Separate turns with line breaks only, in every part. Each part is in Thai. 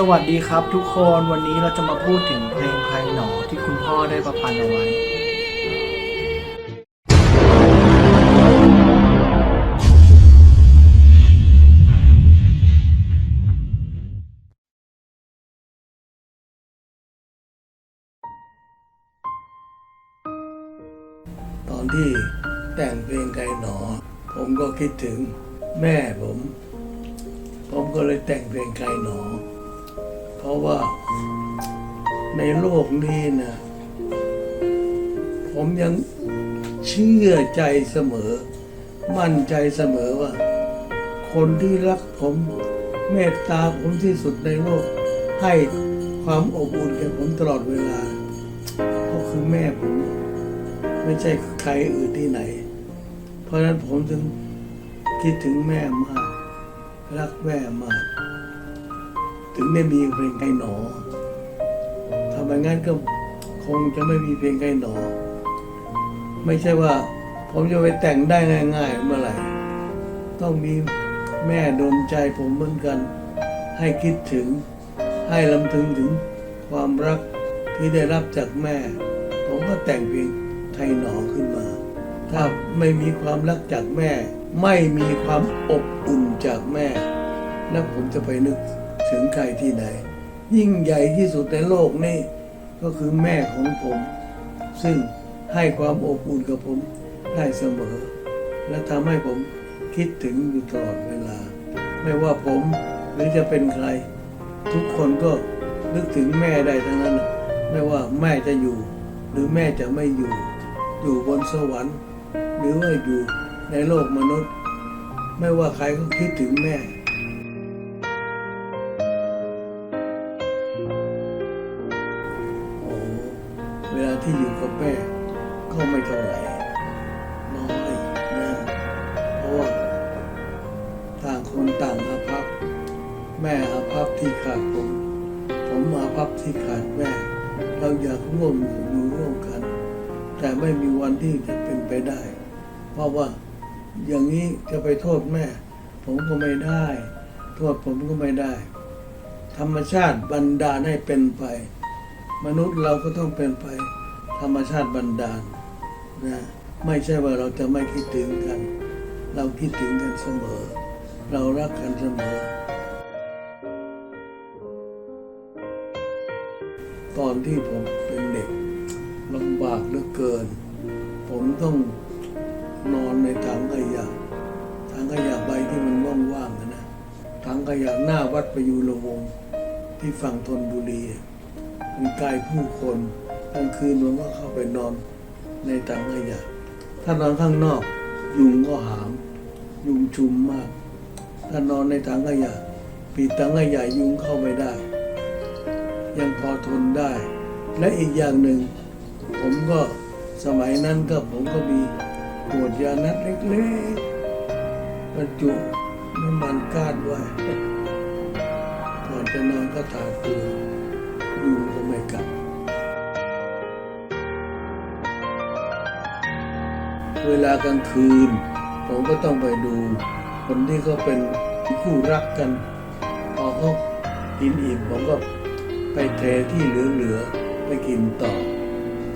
สวัสดีครับทุกคนวันนี้เราจะมาพูดถึงเพลงไทยหนอที่คุณพ่อได้ประพันธ์เอาไว้
ตอนที่แต่งเพลงไก่หนอ ผมก็คิดถึงแม่ผม ผมก็เลยแต่งเพลงไก่หนอ ราะว่าในโลกนี้นะผมยังเชื่อใจเสมอ มั่นใจเสมอว่า คนที่รักผมเมตตาผมที่สุดในโลก ให้ความอบอุ่นแก่ผมตลอดเวลาก็คือแม่ผมไม่ใช่ใครอื่นที่ไหน เพราะฉะนั้นผมจึงคิดถึงแม่มาก รักแม่มาก ถึงได้มีเพลงไก่หนอถ้าไมงั้นก็คงจะไม่มีเพลงไก่หนอ ไม่ใช่ว่า ผมจะไปแต่งได้ง่ายๆเมื่อไหร่ ต้องมีแม่ดนใจผมเหมือนกัน ให้คิดถึง ให้ลำถึงถึงความรักที่ได้รับจากแม่ ผมก็แต่งเพลงไทยหนอขึ้นมา ถ้าไม่มีความรักจากแม่ ไม่มีความอบอุ่นจากแม่ แล้วผมจะไปนึก ถึงใครที่ไหน ยิ่งใหญ่ที่สุดในโลกนี้ก็คือแม่ของผม ซึ่งให้ความอบอุ่นกับผมได้เสมอ และทำให้ผมคิดถึงอยู่ตลอดเวลา ไม่ว่าผมหรือจะเป็นใคร ทุกคนก็นึกถึงแม่ได้ทั้งนั้น ไม่ว่าแม่จะอยู่ หรือแม่จะไม่อยู่ อยู่บนสวรรค์ หรือว่าอยู่ในโลกมนุษย์ ไม่ว่าใครก็คิดถึงแม่ เวลาที่อยู่กับแม่ก็ไม่เท่าไหร่น้อยนะเพราะว่าต่างคนต่างอาภัพ แม่อาภัพที่ขาดผม ผมอาภัพที่ขาดแม่ เราอยากร่วมอยู่ร่วมกัน แต่ไม่มีวันที่จะเป็นไปได้ เพราะว่าอย่างนี้จะไปโทษแม่ ผมก็ไม่ได้ โทษผมก็ไม่ได้ ธรรมชาติบันดาลให้เป็นไป มนุษย์เราก็ต้องเป็นไปธรรมชาติบันดาลนะไม่ใช่ว่าเราจะไม่คิดถึงกัน เราคิดถึงกันเสมอ เรารักกันเสมอ ตอนที่ผมเป็นเด็กลำบากเหลือเกิน ผมต้องนอนในถังขยะถังขยะใบที่มันว่างๆอะนะถังขยะหน้าวัดประยูรวงศ์ที่ฝั่งธนบุรี มันไกลผู้คนกลางคืนผมก็เข้าไปนอนในถังขยะถ้านอนข้างนอก ยุงก็หาม ยุงชุมมาก ถ้านอนในถังขยะปิดถังขยะยุงเข้าไม่ได้ ยังพอทนได้ และอีกอย่างหนึ่ง ผมก็สมัยนั้นก็ผมก็มีขวดยานัดเล็กๆบรรจุน้ำมันก้านไว้ก่อนจะนอนก็ทาตัว เวลากลางคืน ผมก็ต้องไปดู คนที่เขาเป็นคู่รักกัน พอเขากินอิ่มผมก็ไปเทที่เหลือๆไปกินต่อ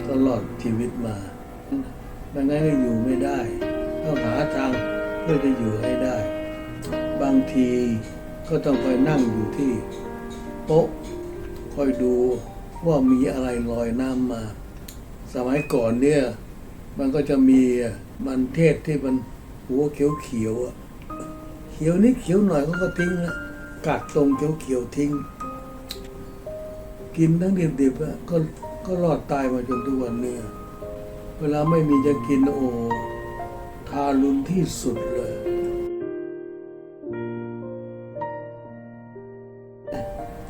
ตลอดชีวิตมาดังนั้นก็อยู่ไม่ได้ ต้องหาทางเพื่อจะอยู่ให้ได้ บางทีก็ต้องไปนั่งอยู่ที่โป๊ะคอยดูว่ามีอะไรลอยน้ำมา สมัยก่อนเนี่ย มันก็จะมีมันเทศที่มันหัวเขียวเขียวๆอะเขียวนิดเขียวหน่อยเขาก็ทิ้งละกัดตรงเขียวเขียวๆทิ้ง กินทั้งดิบๆอะก็ก็รอดตายมาจนทุกวันเนี้ยเวลาไม่มีจะกินโอ้ทารุณที่สุดเลย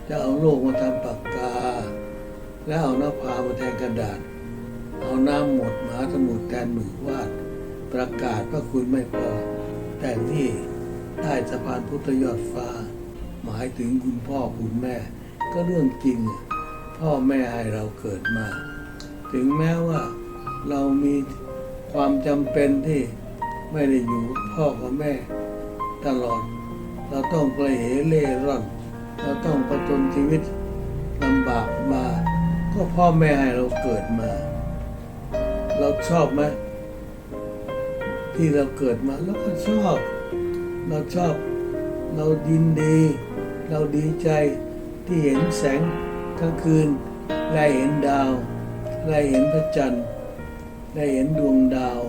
จะเอาโลกมาทำปากกา แล้วเอาหน้าพามาแทนกระดาษ เอาน้ำหมดมหาสมุทรแทนหมึกวาด ประกาศพระคุณไม่พอ แต่ที่ใต้สะพานพุทธยอดฟ้า หมายถึงคุณพ่อคุณแม่ ก็เรื่องจริง พ่อแม่ให้เราเกิดมา ถึงแม้ว่าเรามีความจำเป็นที่ไม่ได้อยู่พ่อกับแม่ ตลอด เราต้องไปเหเล่ร่อน เราต้องประจนชีวิตลำบากมา ก็พ่อแม่ให้เราเกิดมา เราชอบไหมที่เราเกิดมาเราก็ชอบ เราชอบ เรายินดี เราดีใจที่เห็นแสงกลางคืนได้เห็นดาวได้เห็นพระจันทร์ได้เห็นดวงดาว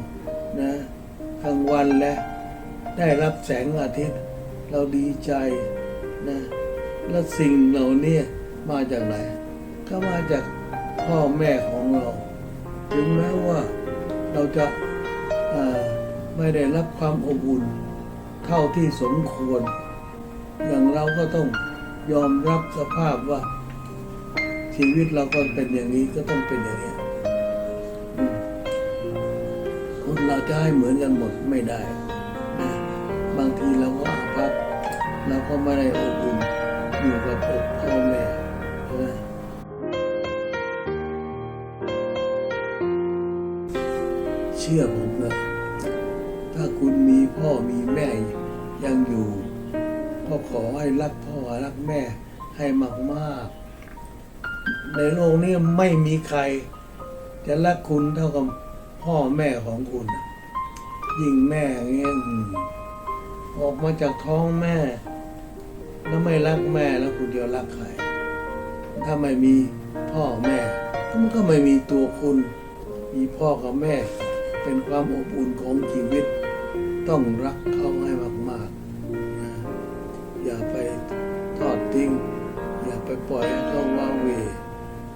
นะกลางวันและได้รับแสงอาทิตย์ เราดีใจนะแล้วสิ่งเหล่านี้มาจากไหน ก็มาจากพ่อแม่ของเรา ถึงแม้ว่าเราจะาไม่ได้รับความอบอุ่นเท่าที่สมควร อย่างเราก็ต้องยอมรับสภาพว่า ชีวิตเราก็เป็นอย่างนี้ก็ต้องเป็นอย่างนี้คนเราจะให้เหมือนกันหมดไม่ได้นะบางทีเราก็อาภัพเราก็ไม่ได้อบอุ่นอยู่กับอกพ่อแม่นะ ชื่อผมนะถ้าคุณมีพ่อมีแม่ยังอยู่ก็ขอให้รักพ่อรักแม่ให้มากๆ ในโลกนี้ไม่มีใคร จะรักคุณเท่ากับพ่อแม่ของคุณ ยิ่งแม่เงี้ยอออกมาจากท้องแม่ แล้วไม่รักแม่แล้วคุณจะรักใคร ถ้าไม่มีพ่อแม่มันก็ไม่มีตัวคุณ มีพ่อกับแม่ เป็นความอบอุ่นของชีวิต ต้องรักเขาให้มากๆนะอย่าไปทอดทิ้ง อย่าไปปล่อยให้เขาว้าเว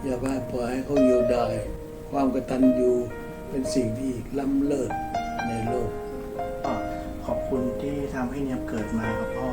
อย่าไปปล่อยให้เขาเยียวดายความกตัญญูเป็นสิ่งที่ล้ำเลิศในโลก
ขอบคุณที่ทำให้เนียบเกิดมาครับพ่อ